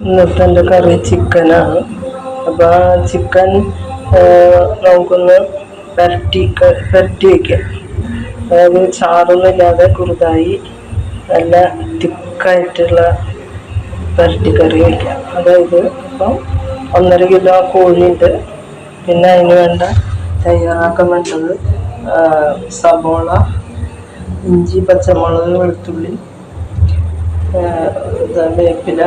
ഇന്നത്തെ എന്റെ കറി ചിക്കനാണ്. അപ്പോൾ ആ ചിക്കൻ നമുക്കൊന്ന് പുരട്ടി പുരട്ടി വയ്ക്കാം അതായത് ചാറൊന്നുമില്ലാതെ കുറുതായി നല്ല തിക്കായിട്ടുള്ള പുരട്ടി കറി വയ്ക്കാം അതായത് ഇപ്പം ഒന്നര കിലോ കോഴിയുണ്ട്. പിന്നെ അതിന് വേണ്ട തയ്യാറാക്കാൻ വേണ്ടത് സബോള ഇഞ്ചി പച്ചമുളക് വെളുത്തുള്ളി വേപ്പില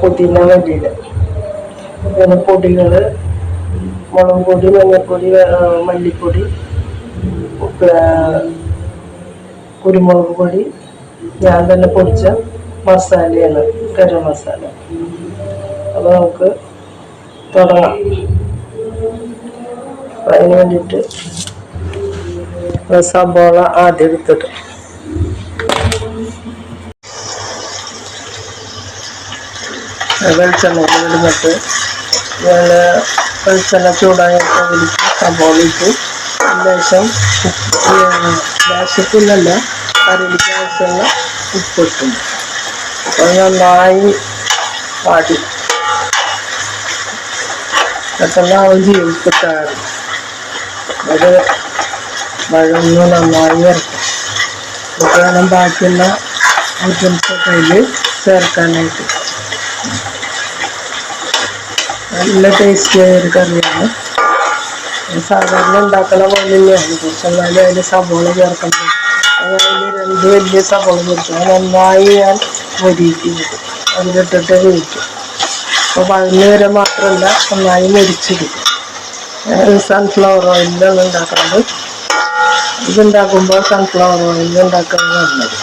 പുതിന വേണ്ടിയിട്ട് പിന്നെ പൊടികൾ മുളക് പൊടി മഞ്ഞൾപ്പൊടി മല്ലിപ്പൊടി കുരുമുളക് പൊടി ഞാൻ തന്നെ പൊടിച്ച മസാലയാണ് ഗരം മസാല. അപ്പോൾ നമുക്ക് തുടങ്ങാം. അപ്പം അതിന് വേണ്ടിയിട്ട് സബോള ആദ്യം എടുത്തിട്ട് വെളിച്ചെണ്ണ ഇടുന്നിട്ട് ഞാൻ വെളിച്ചെണ്ണ ചൂടായിട്ട് അതിലേക്ക് സബോള ഇട്ടു. ലേശം ലേശത്തിലല്ല കറിയിലേക്ക് ആവശ്യമുള്ള ഉപ്പിട്ടു അപ്പോൾ നന്നായി വാടി. പെട്ടെന്ന് ആവും ചെയ്യും ഉപ്പിട്ടാറ് അത് വഴന്ന് നന്നായി വരട്ടെ. എന്നിട്ട് വേണം ബാക്കിയുള്ള ഐറ്റംസൊക്കെ അതിൽ ചേർക്കാനായിട്ട്. നല്ല ടേസ്റ്റി ആയ ഒരു കറിയാണ്. സാധാരണ ഉണ്ടാക്കുന്ന പോലെ തന്നെയാണ് പക്ഷെ എന്നാലും അതിൽ സബോള ചേർക്കണം അതിൽ രണ്ട് വലിയ സബോള ചേർക്കും നന്നായി ഞാൻ മൊരിക്കുന്നത് അതിലിട്ടിട്ട് കഴിക്കും അപ്പോൾ വഴന്ന് വരെ മാത്രമല്ല നന്നായി മരിച്ചിരിക്കും സൺഫ്ലവർ ഓയിലാണ് ഉണ്ടാക്കുന്നത് ഇതുണ്ടാക്കുമ്പോൾ സൺഫ്ലവർ ഓയിൽ ഉണ്ടാക്കുന്നത് നല്ലത്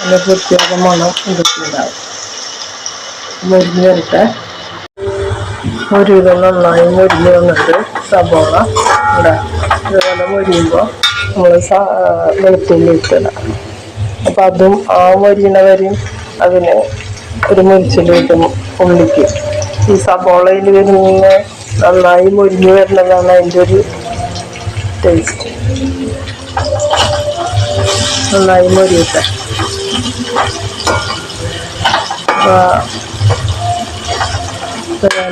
നല്ല പ്രത്യേക മണം ഇതൊക്കെ ഉണ്ടാവും മരുന്ന് വരട്ടെ. ഒരു വിധം നന്നായി മുരിഞ്ഞ് വന്നിട്ട് സബോള ഇടാം ഇതുപോലെ മുരിയുമ്പോൾ നമ്മൾ വെളുത്തുള്ളി ഇട്ടിടാം അപ്പം അതും ആ മുരിയണവരെയും അതിന് ഒരു മുരിച്ചിൽ കിട്ടും ഉള്ളിക്ക്. ഈ സബോളയിൽ വരുന്ന നന്നായി മുരിഞ്ഞ് വരുന്നതാണ് അതിന്റെ ഒരു ടേസ്റ്റ് നന്നായി മൊരിയട്ടെ.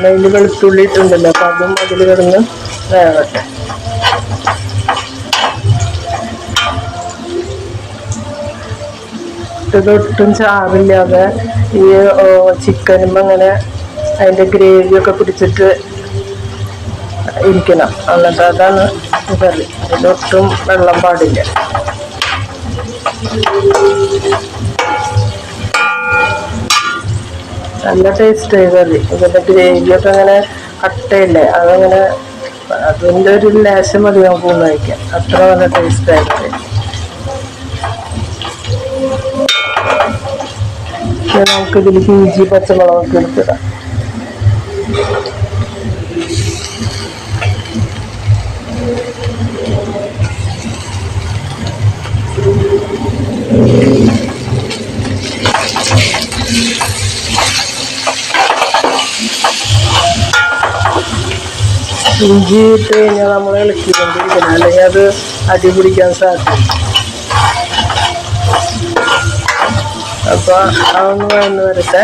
അതിൽ വെളുത്തുള്ളി ഇട്ടുണ്ടല്ലോ അപ്പം അതും അതിൽ കിടന്ന് വേവട്ടെ. ഇതൊട്ടും ചാവില്ലാതെ ഈ ചിക്കനും അങ്ങനെ അതിന്റെ ഗ്രേവിയൊക്കെ പിടിച്ചിട്ട് ഇരിക്കണം. എന്നിട്ട് അതാണ് കറി. ഇതൊട്ടും വെള്ളം പാടില്ല. നല്ല ടേസ്റ്റ് കറി ഇതിന്റെ ഗ്രേവിയൊക്കെ അങ്ങനെ കട്ടയില്ലേ അതങ്ങനെ അതിന്റെ ഒരു ലേശം മതി നമുക്ക് ഒന്ന് കഴിക്കാം അത്ര നല്ല ടേസ്റ്റ് ആയിട്ട് കറി ഇനി നമുക്ക് ഇതിലേക്ക് ഇഞ്ചി പച്ചമുളകൊക്കെ എടുത്തിടാം ഇഞ്ചി ഇട്ട് കഴിഞ്ഞാൽ നമ്മൾ ഇളക്കിക്കൊണ്ടിരിക്കണം അല്ലെങ്കിൽ അത് അടി പിടിക്കാൻ സാധ്യത. അപ്പൊ അതൊന്ന് വഴന്ന് വരട്ടെ.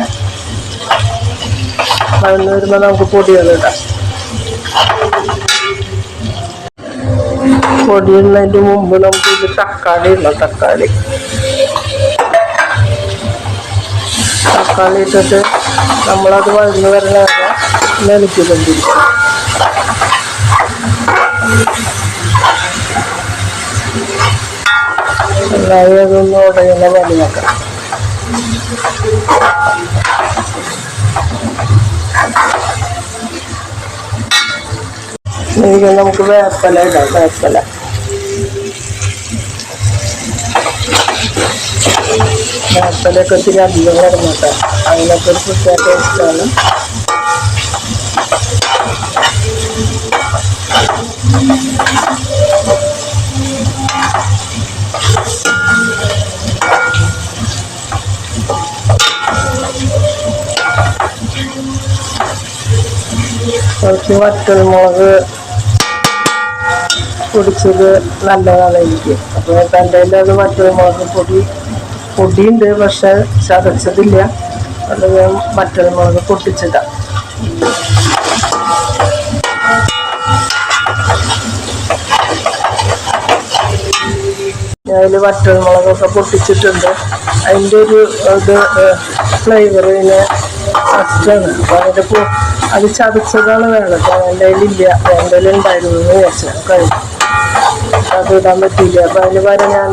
വഴന്ന് വരുമ്പോൾ നമുക്ക് പൊടികൾ ഇടാം പൊടി ഇടുന്നതിന് മുമ്പ് നമുക്ക് ഇത് തക്കാളി ഇടണം തക്കാളി. തക്കാളി ഇട്ടിട്ട് നമ്മളത് വഴന്ന് വരണ വരെ പണിയാക്കാം നമുക്ക് വേപ്പല ഇടാം. വേപ്പല വേപ്പലൊക്കെ ഒത്തിരി അധികം കിടന്നിട്ട് അതിനൊക്കെ ഒരു പ്രത്യേക ടേസ്റ്റാണ്. വറ്റൽമുളക് പൊടിച്ചത് നല്ലതാണ് എനിക്ക്. അപ്പോൾ തന്റെ അത് വറ്റൽമുളക് പൊടി പൊടിയുണ്ട് പക്ഷെ ചതച്ചതില്ല. അത് മറ്റൊരു മുളക് അതിൽ വറ്റൽമുളകൊക്കെ പൊട്ടിച്ചിട്ടുണ്ട്. അതിന്റെ ഒരു ഇത് ഫ്ലേവർ ഇതിന് ഫസ്റ്റാണ് അപ്പോൾ അതിന്റെ പൂ അത് ചതച്ചതാണ് വേണം അപ്പോൾ എന്റെ കയ്യിലില്ല എന്റെ കയ്യിൽ ഉണ്ടായിരുന്നു എന്ന് വിചാരിച്ചു. കഴിഞ്ഞു. അത് ഇടാൻ പറ്റിയില്ല. അപ്പോൾ അതിന് പകരം ഞാൻ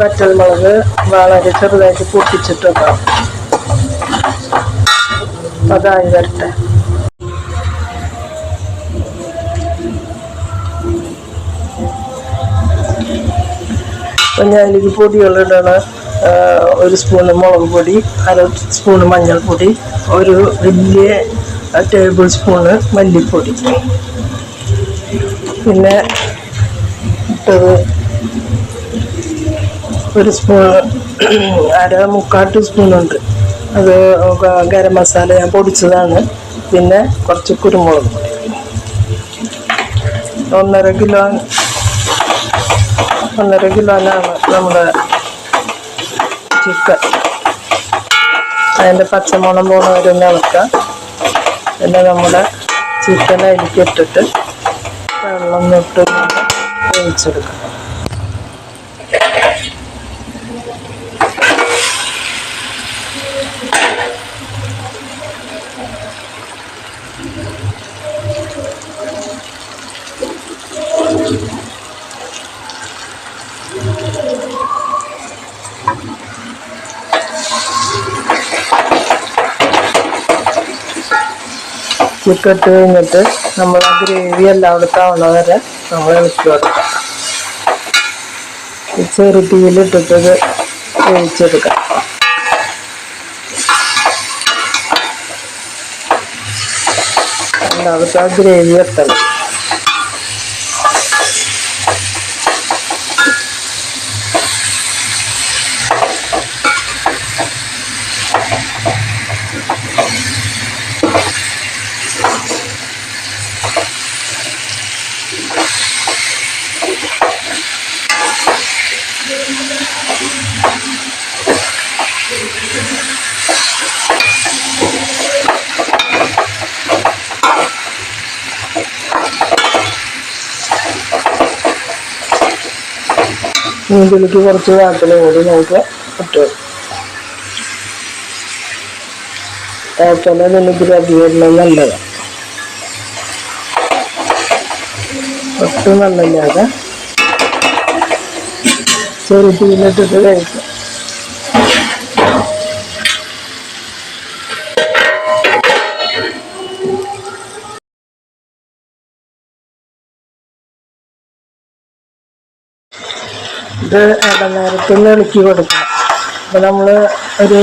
വറ്റൽമുളക് വളരെ ചെറുതായിട്ട് പൊട്ടിച്ചിട്ടുണ്ടാവും അതായി വരട്ടെ. ഇതിലേക്ക് പൊടികളിടണ ഒരു സ്പൂണ് മുളക് പൊടി അര സ്പൂണ് മഞ്ഞൾപ്പൊടി ഒരു വലിയ ടേബിൾ സ്പൂണ് മല്ലിപ്പൊടി. പിന്നെ ഇട്ടത് ഒരു സ്പൂൺ അര മുക്കാൽ ടീസ്പൂണുണ്ട് അത് ഗ- ഗരം മസാല ഞാൻ പൊടിച്ചതാണ്. പിന്നെ കുറച്ച് കുരുമുളക് പൊടി. ഒന്നര കിലോ ഒന്നര കിലോനാണ് നമ്മുടെ ചിക്കൻ. അതിന്റെ പച്ചമുളം പോണ ഒരു ഇളക്കുക പിന്നെ നമ്മുടെ ചിക്കൻ അരിക്ക് ഇട്ടിട്ട് വെള്ളം ഇട്ട് വേവിച്ചെടുക്കുക ചിക്കൻ ഇട്ട് കഴിഞ്ഞിട്ട് നമ്മൾ ആ ഗ്രേവി എല്ലായിടത്തും ആവണ വരെ നമ്മൾ ഇളക്കി വെക്കാം ഈ ചെറു തീയിലിട്ടിട്ട് ഇത് വേവിച്ചെടുക്കാം. എല്ലായിടത്തും ആ ഗ്രേവി എത്തണം ഇനി ഇതിലേക്ക് കുറച്ച് വേപ്പില കൂടി നമുക്ക് പറ്റും. വേപ്പില ഇതിലേക്ക് അധികം നല്ലതാണ് ഒട്ടും നല്ലല്ലാതെ ചെറു കഴിക്കും കഴിക്കാം. ഇത് ഇടനേരത്തിന് ഇളക്കി കൊടുക്കണം. അപ്പോൾ നമ്മൾ ഒരു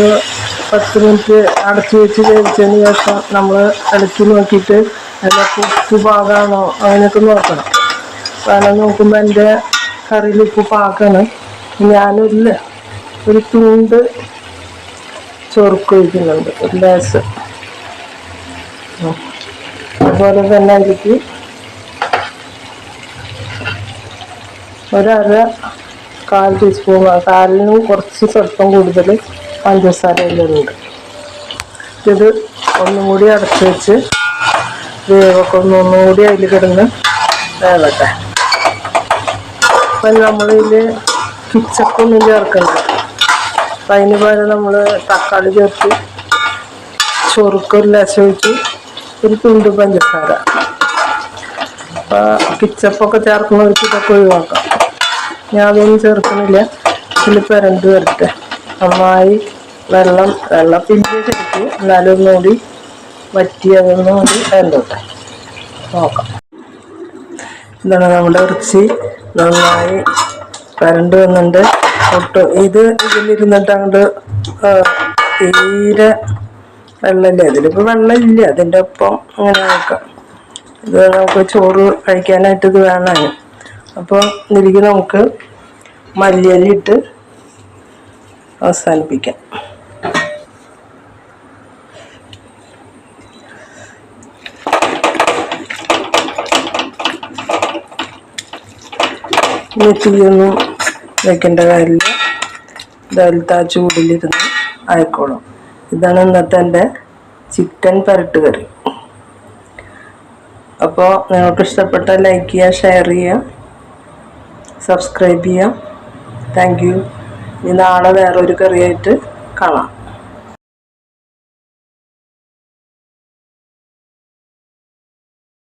പത്ത് മിനിറ്റ് അടച്ചു വെച്ച് കഴിച്ചതിന് ശേഷം നമ്മൾ ഇളക്കി നോക്കിയിട്ട് അതിന്റെ ഉപ്പ് പാകമാണോ അങ്ങനെയൊക്കെ നോക്കണം. അപ്പം അങ്ങനെ നോക്കുമ്പോൾ എന്റെ കറിയിൽ ഉപ്പ് പാകമാണ് ഞാനൊരു ഒരു തുണ്ട് ചൊറുക്ക് ഒഴിക്കുന്നുണ്ട് ഒരു ലേസ്. അതുപോലെ തന്നെ അതിലേക്ക് ഒരര കാൽ ടീസ്പൂൺ കാലിനും കുറച്ച് സ്വല്പം കൂടുതൽ പഞ്ചസാര ഇതിലുണ്ട് ഇത് ഒന്നും കൂടി അടച്ച് വെച്ച് വേവൊക്കെ ഒന്ന് ഒന്നും കൂടി അതിൽ കിടന്ന് വേവട്ടെ. അപ്പം നമ്മളിതിൽ കിച്ചപ്പൊന്നും ചേർക്കണ്ട. അപ്പം അതിന് പകരം നമ്മൾ തക്കാളി ചേർത്ത് ചൊറുക്കൊരു ലേശം ഒഴിച്ച് ഒരു തുണ്ട് പഞ്ചസാര. അപ്പം കിച്ചപ്പൊക്കെ ചേർക്കുന്നവർക്ക് ഇതൊക്കെ ഒഴിവാക്കാം. ഞാൻ അതൊന്നും ചേർക്കുന്നില്ല ഇതിൽ പെരണ്ട് വരട്ടെ. നന്നായി വെള്ളം വെള്ളം പിന്നെ ചേർത്തു എന്നാലും ഒന്നുകൂടി വറ്റി അതൊന്നും കൂടി വേണ്ടോട്ടെ. നോക്കാം. ഇതാണ് നമ്മുടെ ഇറച്ചി. നന്നായി കരണ്ട് വന്നിട്ട് ഒട്ട് ഇത് ഇതിലിരുന്നിട്ട് അങ്ങോട്ട് തീരെ വെള്ളമില്ല. ഇതിലിപ്പോൾ വെള്ളമില്ല. അതിന്റെ ഒപ്പം അങ്ങനെ നോക്കാം ഇത് നമുക്ക് ചോറ് കഴിക്കാനായിട്ട് ഇത് വേണം അപ്പോൾ ഇതിലേക്ക് നമുക്ക് മല്ലിയല്ലി ഇട്ട് അവസാനിപ്പിക്കാം. ഇനി തീയൊന്നും വെക്കേണ്ട കാര്യമില്ല. ഇതായാലും ആ ചൂടിലിരുന്ന് ആയിക്കോളും. ഇതാണ് ഇന്നത്തെ എന്റെ ചിക്കൻ പരട്ട് കറി. അപ്പോൾ നിങ്ങൾക്ക് ഇഷ്ടപ്പെട്ട ലൈക്ക് ചെയ്യുക ഷെയർ ചെയ്യുക. സബ്സ്ക്രൈബ് ചെയ്യാം. താങ്ക് യു ഇനി നാളെ വേറൊരു കറിയായിട്ട് കാണാം.